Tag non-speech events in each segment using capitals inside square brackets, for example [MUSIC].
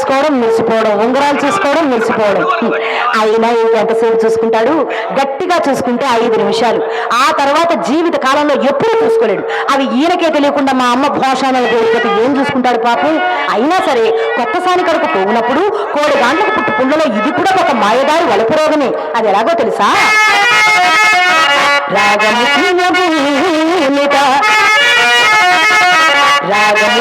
చూసుకోవడం మురిసిపోవడం ఉంగరాలు చూసుకోవడం నిలిచిపోవడం. అయినా ఎంతసేపు చూసుకుంటాడు గట్టిగా చూసుకుంటే ఐదు నిమిషాలు. ఆ తర్వాత జీవిత కాలంలో ఎప్పుడూ చూసుకోలేడు. అవి ఈయనకే తెలియకుండా మా అమ్మ భోషానాలు కోల్పోతే ఏం చూసుకుంటాడు పాపం? అయినా సరే కొత్త సాని కడుపు పోగినప్పుడు కోడి గాండ్లకు పుట్టు పుండలో ఇది కూడా ఒక మాయదారి వలుపు రోగమే. అది ఎలాగో తెలుసా? రాగము తీయబూనుట రాగము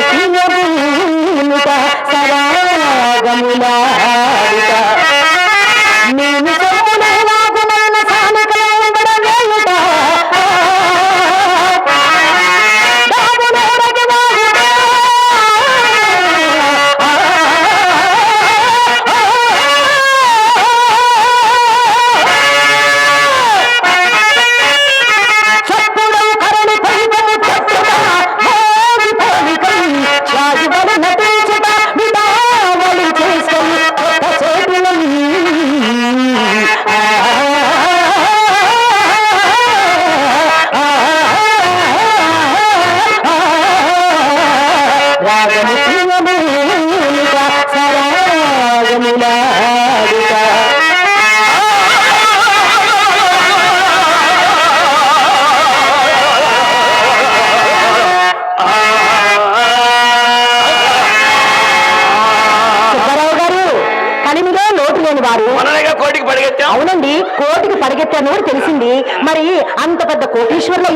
అవునండి కోటికి పరిగెత్తాను తెలిసింది. మరి అంత పెద్ద కోటీశ్వర్లు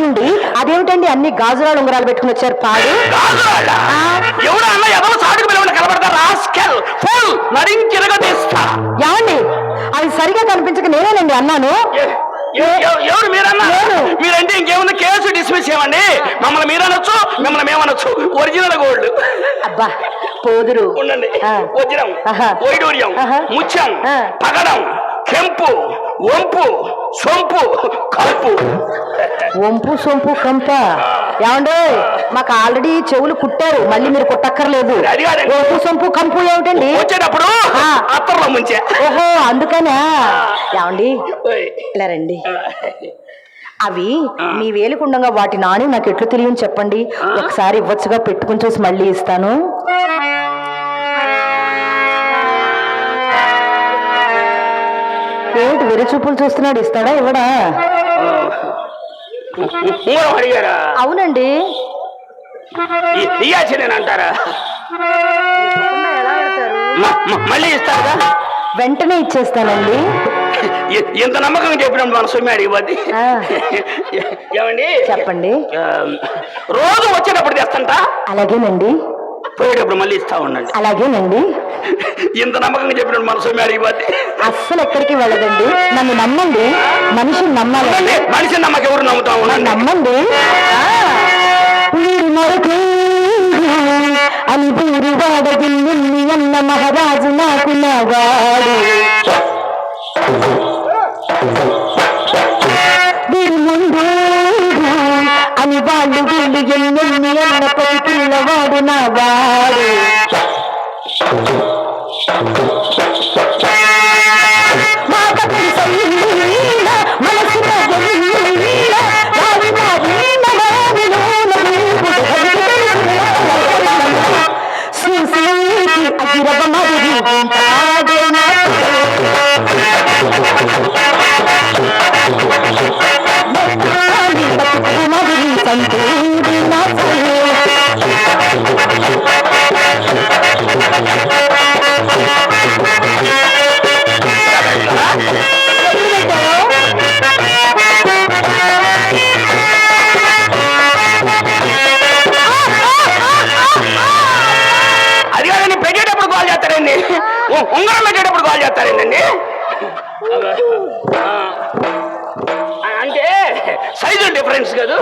అన్ని గాజురాలు ఉంగరాలు పెట్టుకుని వచ్చారు. పాడు. ఎవరు సాటుకు రాస్కెల్ ఫుల్ ఏమండి? అవి సరిగా కనిపించక నేనేనండి అన్నాను. ఎవరు మీరన్నా? నేను. మీరంటే ఇంకేముంది? కేసు డిస్మిస్ చేయమండి. మమ్మల్ని మీరనొచ్చు మిమ్మల్ని మేమనొచ్చు. Original gold. అబ్బా పోదురు. ఉండండి. వజ్రం. వైడూర్యం. ముత్యం ఆ. పగడం కెంపు వంపు సొంపు కలుపు వంపు సొంపు కంప ఏమండి మాకు ఆల్రెడీ చెవులు కుట్టారు మళ్ళీ మీరు కుట్టక్కర్లేదు. వంపు సొంపు కంపు ఏమిటండి వచ్చేటప్పుడు ఆ. అత్తర్లో ముంచే ఓహో అందుకనా ఏమండి. ఇలా రండి అవి మీ వేలికుండగా వాటి నాని నాకు ఎట్లు తెలియని చెప్పండి. ఒకసారి ఇవ్వచ్చుగా పెట్టుకుని చూసి మళ్ళీ ఇస్తాను ఏంటి వెరి చూపులు చూస్తున్నాడు. ఇస్తాడా? ఇవ్వడా? అడిగారా అవునండి. అంటారా? మళ్ళీ ఇస్తారుగా? వెంటనే ఇచ్చేస్తానండి. ఇంత నమ్మకంగా చెప్పినప్పుడు మన సొమ్మి అడిగిపోద్ది. ఏమండి? చెప్పండి. రోజు వచ్చేటప్పుడు తెస్తంట? అలాగేనండి. పోయేటప్పుడు మళ్ళీ ఇస్తా ఉండండి. అలాగేనండి. ఇంత నమ్మకంగా చెప్పినప్పుడు మన సొమ్మి అడిగిపోద్ది. అస్సలు ఎక్కడికి వెళ్ళదండి. నన్ను నమ్మండి. మనిషిని నమ్మాలండి ఉండండి, మనిషి నమ్మకం ఎవరు నమ్ముతా ఉండండి. నమ్మండి. అని అన్న మహారాజు నాకు నావాడు అని వాళ్ళు వీళ్ళు ఎన్నెన్ని అన్న పది పిల్లవాడు నా వాడు డిఫరెన్స్ కాదు.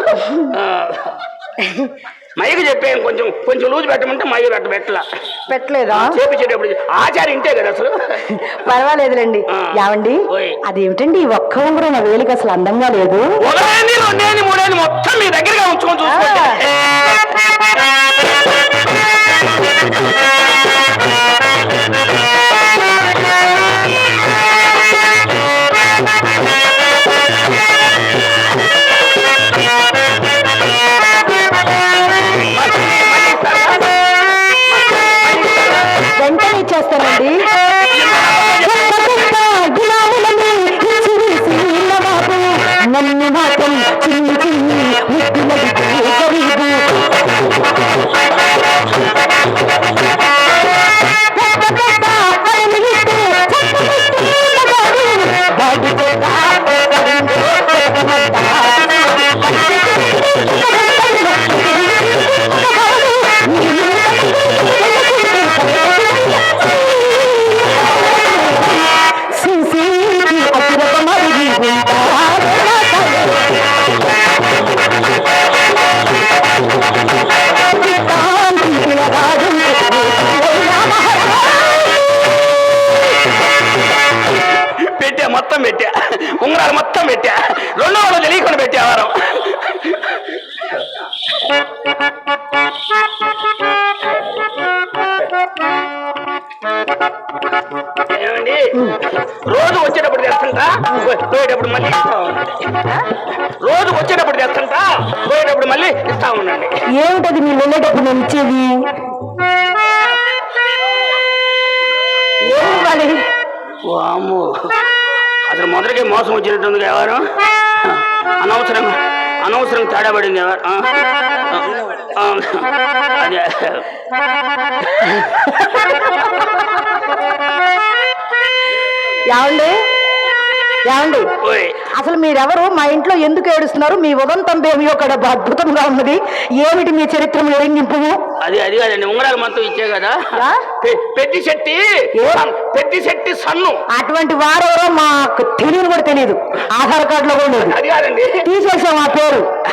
మైకి చెప్పాను కొంచెం కొంచెం లూజ్ పెట్టమంటే మైకి పెట్ట పెట్టలా. పెట్టలేదా? చేపించేటప్పుడు ఆచారం ఇంటే కదా అసలు. పర్వాలేదులేండి. యావండి. అదేమిటండి ఈ ఒక్క ఉంగరం నా వేలికి అసలు అందంగా లేదు? రెండేంది మూడేంది మొత్తం మీ దగ్గరగా ఉంచుకొని చూసుకోండి. పోయేటప్పుడు మళ్ళీ ఇస్తా ఉండండి రోజు వచ్చేటప్పుడు తెస్తుంటా పోయేటప్పుడు మళ్ళీ ఇస్తా ఉండండి ఏమిటది మీరు వెళ్ళేటప్పుడు నేను ఇచ్చేది? ఏమి ఇవ్వాలి వాము అసలు మొదటికే మోసం వచ్చినట్టుంది ఎవరు? అనవసరం అనవసరం తేడా పడింది ఎవరు? అదే. ఏమండి? ఏమండి? అసలు మీరెవరు? మా ఇంట్లో ఎందుకు ఏడుస్తున్నారు? మీ ఉదంతం ఏమి ఒక అద్భుతంగా ఉన్నది. ఏమిటి మీ చరిత్ర ఎరింగింపు అది అది కాదండి ఉంగరాలు మొత్తం ఇచ్చే కదా. ఆ? పె- పెద్ది శెట్టి పెద్ది శెట్టి సన్ను. అటువంటి వారెవరో మాకు తెలియదు కూడా తెలియదు. ఆధార్ కార్డులో కూడా లేదు. అది కాదండి. తీసేసాం ఆ పేరు.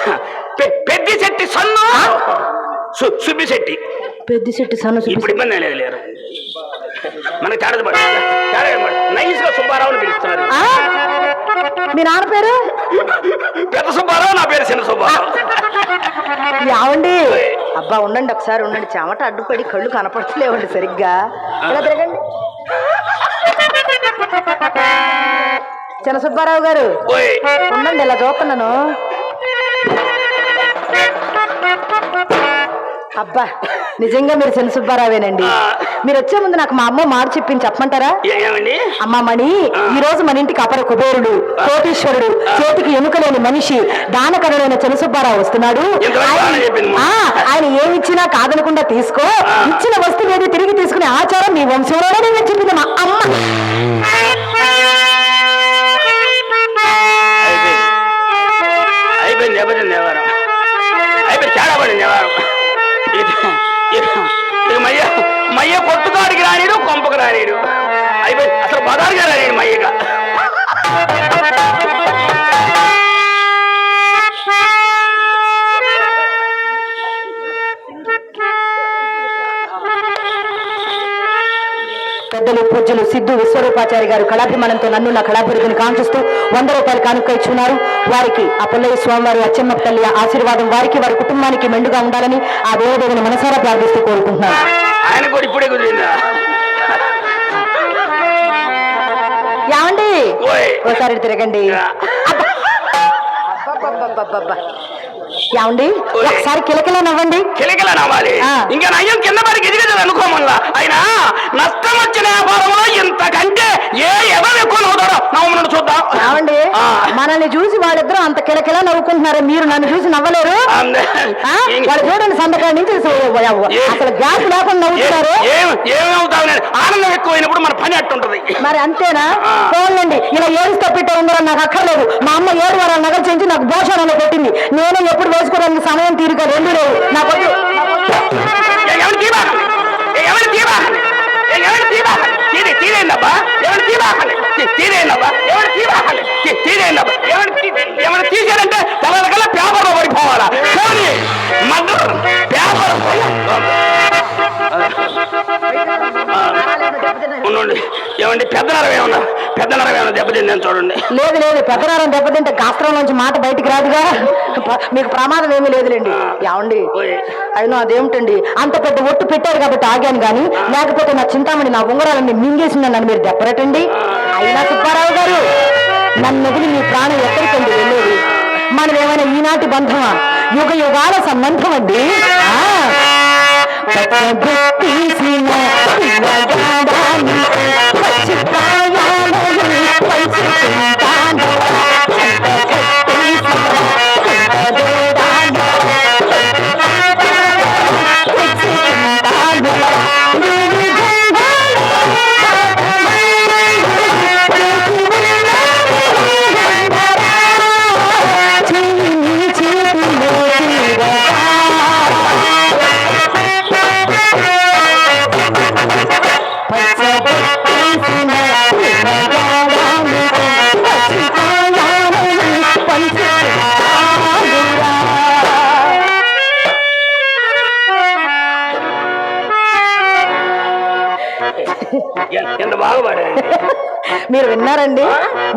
పెద్ది శెట్టి సన్ను. సు- సుబ్బి శెట్టి. పెద్ద చెట్టు సన్న ఇప్పుడు ఇబ్బంది లేదు లేరు. మనకి తేడా పడు తేడా పడు నైస్గా సుబ్బారావుని పిలుస్తున్నారు? మీ నాన్న పేరు? పెద్ద సుబ్బారావు నా పేరు చిన్న సుబ్బారావు. యావండి. అబ్బా ఉండండి ఒకసారి ఉండండి. చెమట అడ్డుపడి కళ్ళు కనపడలేవండి సరిగ్గా. ఇలా తిరగండి? చిన్న సుబ్బారావు గారు ఉండండి ఇలా చూస్తున్నాను అబ్బా నిజంగా మీరు చిన్న సుబ్బారావేనండి. మీరు వచ్చే ముందు నాకు మా అమ్మ మాట చెప్పింది చెప్పమంటారా? ఏమండి అమ్మ మణి ఈ రోజు మన ఇంటికి అపర కుబేరుడు కోటీశ్వరుడు చేతికి ఎముకలేని మనిషి దానకరుడైన చినసుబ్బారావు వస్తున్నాడు. ఆయన- ఏమిచ్చినా కాదనకుండా తీసుకో. ఇచ్చిన వస్తువు ఏది తిరిగి తీసుకునే ఆచారం మీ వంశంలోనే నేను చెప్పింది మా అమ్మ. అయిపోయింది. అయిపోయింది అసలు బదారుగా మయ్యగా పెద్దలు పూజ్యులు సిద్ధు విశ్వరూపాచారి గారు కళాభిమానంతో నన్ను నా కళాభివృద్ధిని కాంక్షిస్తూ వంద రూపాయలు కానుక ఇచ్చున్నారు. వారికి ఆ పుల్లయ్య స్వామివారి అచ్చమ్మ తల్లి ఆశీర్వాదం వారికి వారి కుటుంబానికి మెండుగా ఉండాలని ఆ దేవదేవుని మనసారా ప్రార్థిస్తూ కోరుకుంటున్నాను. ఆయన కూడా ఇప్పుడే కుదిరిందా? ఏమండి? ఓసారి తిరగండి. ఏమండి? ఒకసారి కిలకిలా నవ్వండి. కిలకిల నవ్వాలి. ఇంకా నయ్యం కింద పడికి ఎదిగదు అనుకోమల్లా అయినా నష్టం వచ్చిన వ్యాపారంలో ఇంతకంటే ఏ ఎవరు ఎక్కువ నవ్వుతారో నవ్వు చూద్దాం. ఏమండి. మనల్ని చూసి వాళ్ళిద్దరూ అంత కిలకిలా నవ్వుకుంటున్నారు. మీరు నన్ను చూసి నవ్వలేరు? వాళ్ళు చూడండి సంతకాడి నుంచి అసలు- గ్యాస్ లేకుండా నవ్వుతున్నారు. ఆనందం ఎక్కువైనప్పుడు మన పని అట్టుంటది. మరి అంతేనా. చూడండి ఇలా ఏడుస్తూ పెట్టే ఉందరని నాకు అక్కర్లేదు. మా అమ్మ ఏడు వారాల నగర చేయించి నాకు భోషణలో పెట్టింది. నేనే ఎప్పుడు చేసుకోవడానికి సమయం తీరిక రెండు లేవు. నాకు వద్దు. నాకు వద్దు. ఏ ఎవరు తీసారంటే పడిపోవాలా పేపర్ ఉండండి. ఏమండి పెద్ద నరం ఏమన్నా? పెద్ద నరం ఏమన్నా దెబ్బతిందని చూడండి. లేదు లేదు పెద్దనారం దెబ్బతింటే గాస్త్రం నుంచి మాట బయటికి రాదుగా. మీకు ప్రమాదం ఏమీ లేదులేండి. ఏమండి. అయినా అదేమిటండి? అంత పెద్ద ఒట్టు పెట్టారు కాబట్టి ఆగాను కానీ లేకపోతే నా చింతామణి నా ఉంగరాలన్నీ మింగేసిందని నన్ను మీరు దెబ్బరటండి అయినా సుబ్బారావు గారు నన్ను వదిలి మీ ప్రాణం ఎక్కడికండి వెళ్ళేది? మనదేమైనా ఈనాటి బంధమా? యుగ యుగాల సంబంధం అండి ఎంత బాగా పాడారు మీరు విన్నారండి?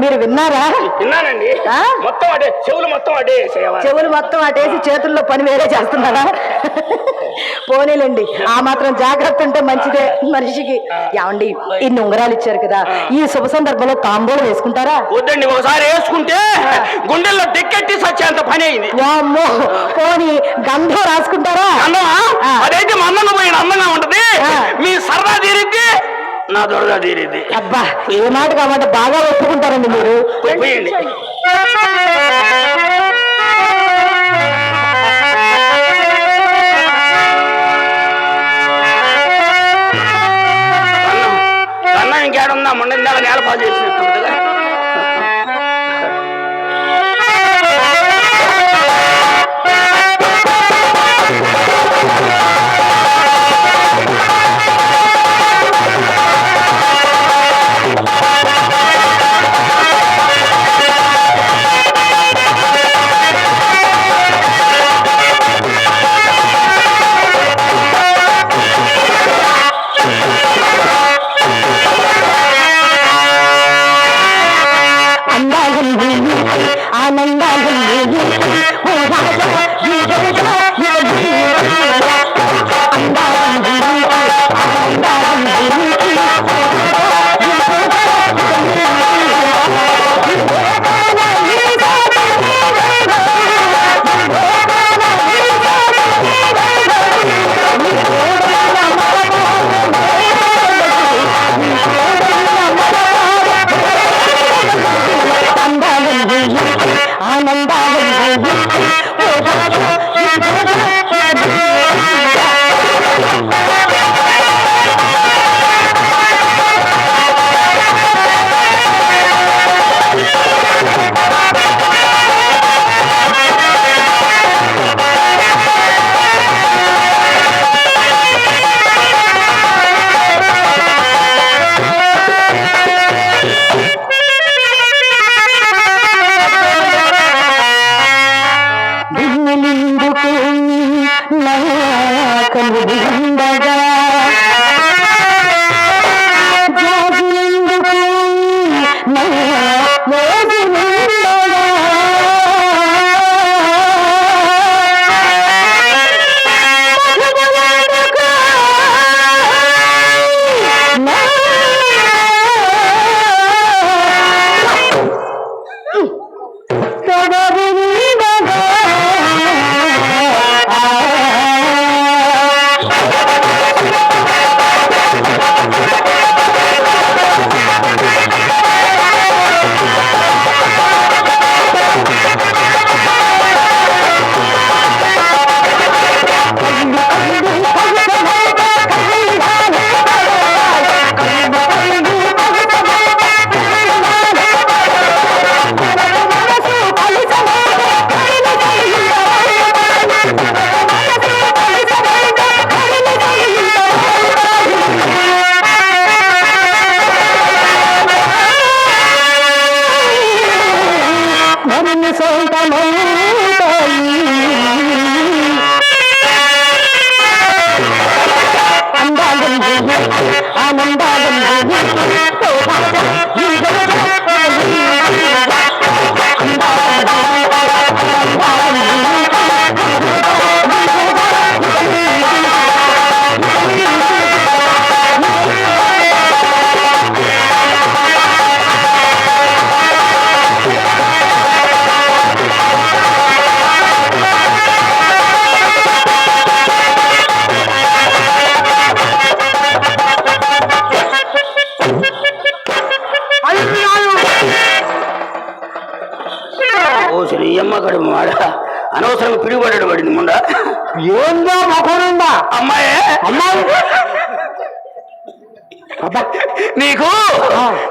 మీరు విన్నారా? విన్నానండి? మొత్తం అడే చెవులు మొత్తం సేవ చెవులు మొత్తం అటేసి చేతుల్లో పని వేరే చేస్తున్నారా? పోనీలండి. ఆ మాత్రం జాగ్రత్త ఉంటే మంచిదే మనిషికి. ఏమండి ఇన్ని ఉంగరాలు ఇచ్చారు కదా. ఈ శుభ సందర్భంలో తాంబూలం వేసుకుంటారా? వద్దండి ఒకసారి వేసుకుంటే గుండెల్లో దిక్కెట్టి సచ్చేంత పని అయింది. వామ్మో. పోనీ గంధం రాసుకుంటారా. అదైతే మా అందంగా పోయిన అందంగా ఉంటది. మీ సరదా తీరిద్ది. నా దొరగా తీరిద్ది అబ్బా ఏ మాట కామాట బాగా ఒప్పుకుంటారండి మీరు. పోయి- పోయండి అన్నం అన్నం ఇంకేడుందా? మొండ నెల నేల పాలు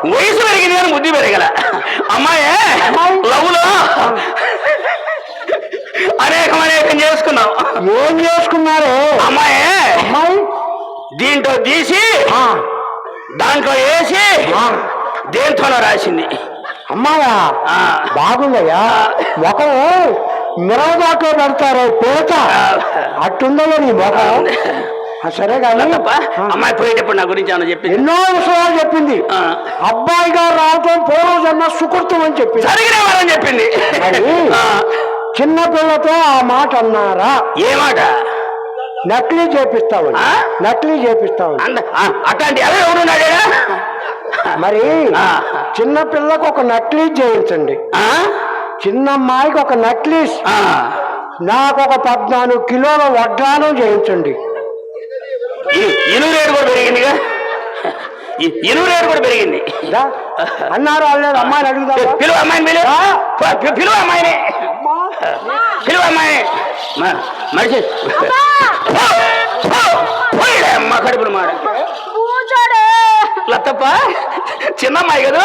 వయసు పెరిగింది కానీ బుద్ధి పెరగల. అమ్మాయే. లవ్లో అనేకం అనేకం చేసుకున్నావు ఏం చేసుకున్నారు? అమ్మాయే అమ్మాయి. దీంట్లో తీసి దాంట్లో వేసి. దేంతోనో రాసింది. అమ్మాయా. బాగుందయ్యా. ముఖం మిరవదాట్లో పెడతారు పేట. అట్టుందయ్యా నీ ముఖం. సరే కానీ అమ్మాయి పోయేటప్పుడు నా గురించి ఏమన్నా చెప్పింది? ఎన్నో విషయాలు చెప్పింది. అబ్బాయి గారు రావటం పూర్వజన్మ సుకృతం అని చెప్పింది. జరిగిన వారని చెప్పింది. చిన్న పిల్లతో ఆ మాట అన్నారా? ఏ మాట? నకిలీ చేపిస్తామని ఆ? నకిలీ ఆ, అట్లాంటి ఎవరు ఎవరున్నాడే మరి. చిన్న పిల్లకు ఒక నకిలీ చేయించండి? చిన్న అమ్మాయికి ఒక నక్లీస్. నాకు ఒక పద్నాలుగు కిలోల వడ్డానం చేయించండి. ఇనుము రేటు కూడా పెరిగిందిగా. ఇ- ఇనుము రేటు కూడా పెరిగింది. అన్నారు వాళ్ళు అమ్మాయిని అడుగుదావా పిలువ అమ్మాయిని పిలువ పిలువ అమ్మాయిని. పిలువ అమ్మాయిని. మ- మనిషి. అమ్మ. కడుపులు మాట లత్తప్ప చిన్న అమ్మాయి కదా.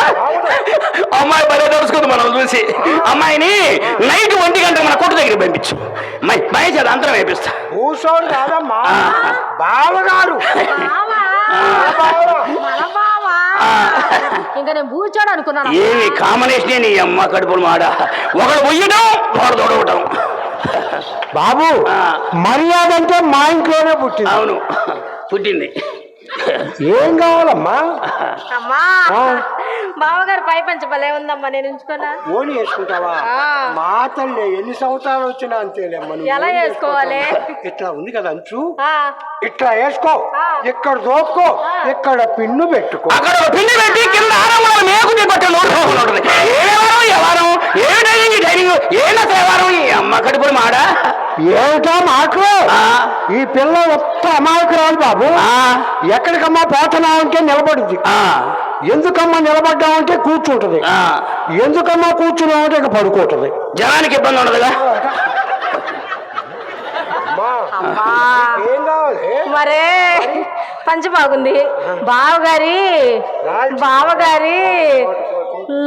అమ్మాయి భలే తెలుసుకుంది మనం చూసి. అమ్మాయిని నైట్ ఒంటి గంట మన కొట్టు దగ్గర పంపించు. మహేష్ అది అంతరం వేపిస్తా కాదమ్మా. ఆ. బావగారు. ఇంకా నేను కూర్చోడు అనుకున్నాను. ఏమి కాంబినేషన్ నీ అమ్మ కడుపులు మాడ ఒకడు పొయ్యడం ఒకడు తొడవటం. బాబు. మర్యాద అంటే మా ఇంట్లోనే పుట్టింది. అవును. పుట్టింది. ఏం కావాలమ్మా? అమ్మా. బావగారు పై పంచ భలే ఉందమ్మా నేను ఉంచుకోనా ఓని వేసుకుంటావా. మా తల్లి ఎన్ని సంవత్సరాలు వచ్చినా అంతేలేమ్మా ఎలా వేసుకోవాలి? ఇట్లా ఉంది కదా అంచు. ఆ, ఇట్లా వేసుకో. ఇక్కడ దోక్కో ఇక్కడ పిన్ను పెట్టుకో. అక్కడ పిండి పెట్టి కింద ఆరంభంలో మేకు ఉంటుంది. ఏ వారం ఏ వారం? ఏ డైనింగ్ డైనింగ్? ఏ వారం? అమ్మ కడుపులు మాడ? ఏమిటా ఆ, ఈ పిల్ల ఒక్క అమాయకురాలు బాబు. ఆ, ఎక్కడికమ్మా పోతున్నావు అంటే నిలబడుద్ది ఆ, ఎందుకమ్మా నిలబడ్డామంటే కూర్చుంటది. ఆ. ఎందుకమ్మా కూర్చున్నామంటే ఇక పడుకుంటది. జనానికి ఇబ్బంది ఉండదుగా? అమ్మా. ఏం కావాలి? మరే పంచ బాగుంది. బావగారి. బావగారి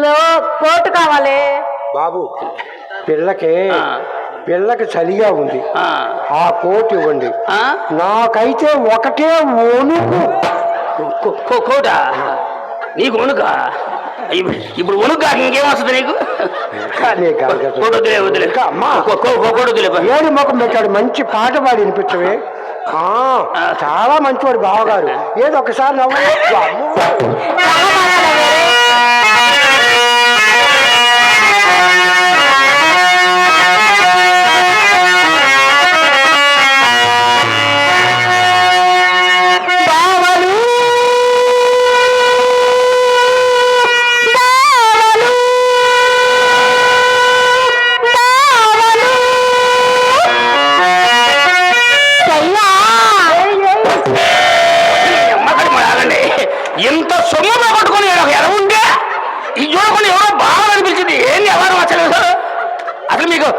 లో కోటు కావాలి. బాబు పిల్లకి ఆ. పిల్లకి చలిగా ఉంది. ఆ, కోట్ ఇవ్వండి? నాకైతే ఒకటే వణుకు. కో- కో- కోట? నీకు వణుక? ఇప్పుడు వణుక ఇంకేం వస్తుంది నీకు. ఏడు ముఖం పెట్టాడు మంచి పాట పాడి వినిపించవే. ఆ, చాలా మంచివాడు బావగారు. ఏదో ఒకసారి నవ్వు. [LAUGHS]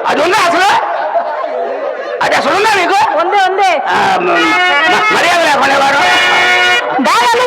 అది ఉందా అసలు? అది అసలు ఉందా మీకు? ఉంది ఉంది. మర్యాద లేకుండా వాడు బావలు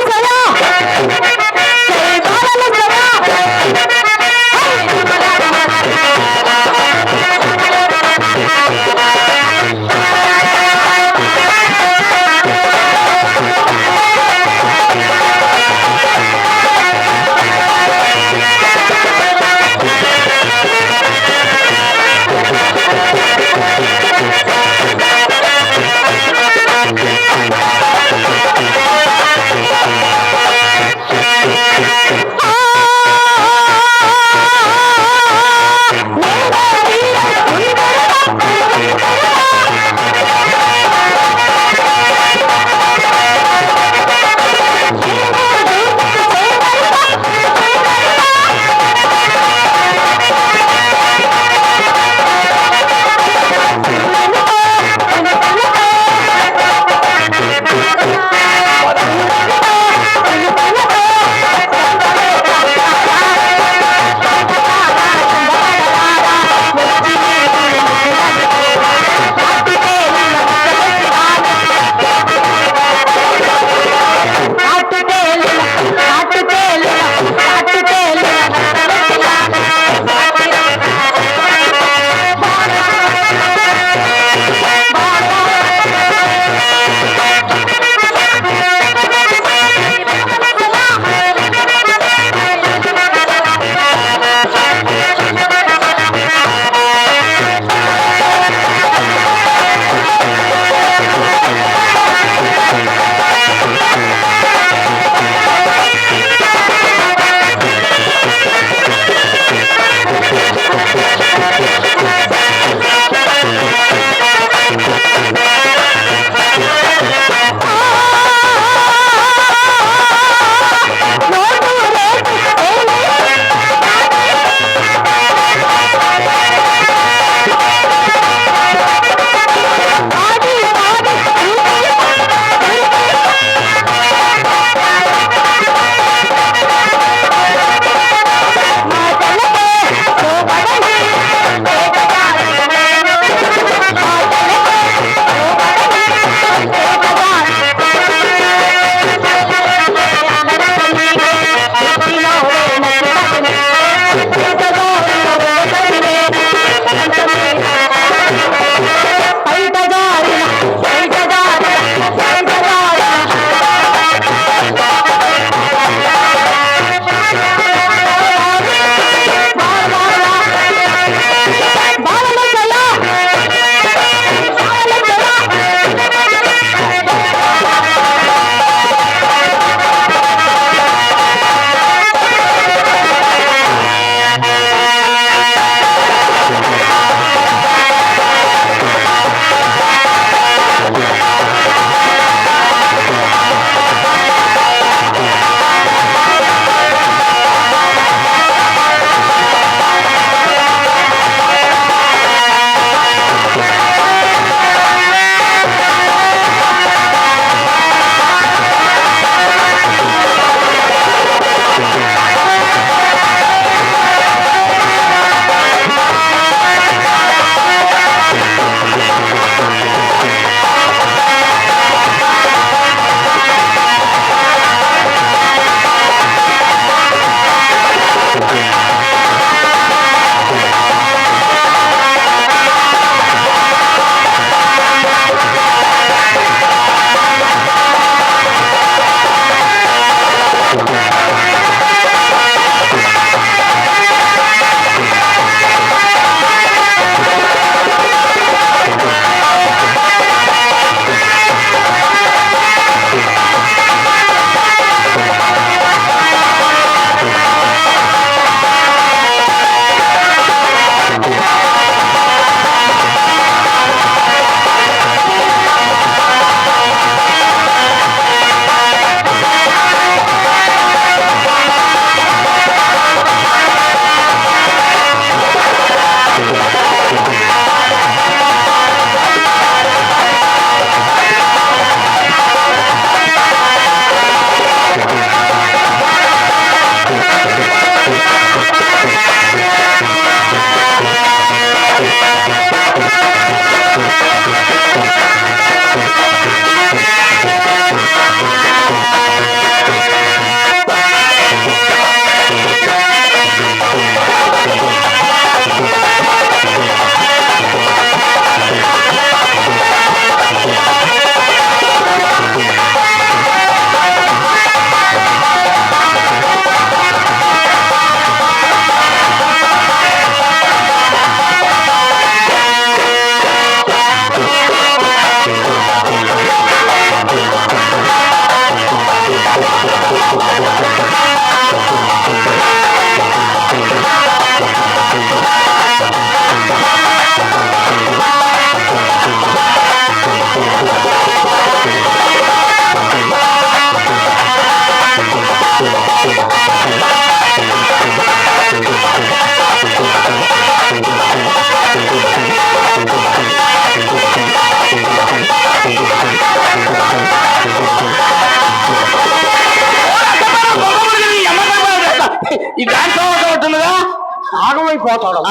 ఆగమైపోతాడు?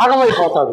ఆగమైపోతాడు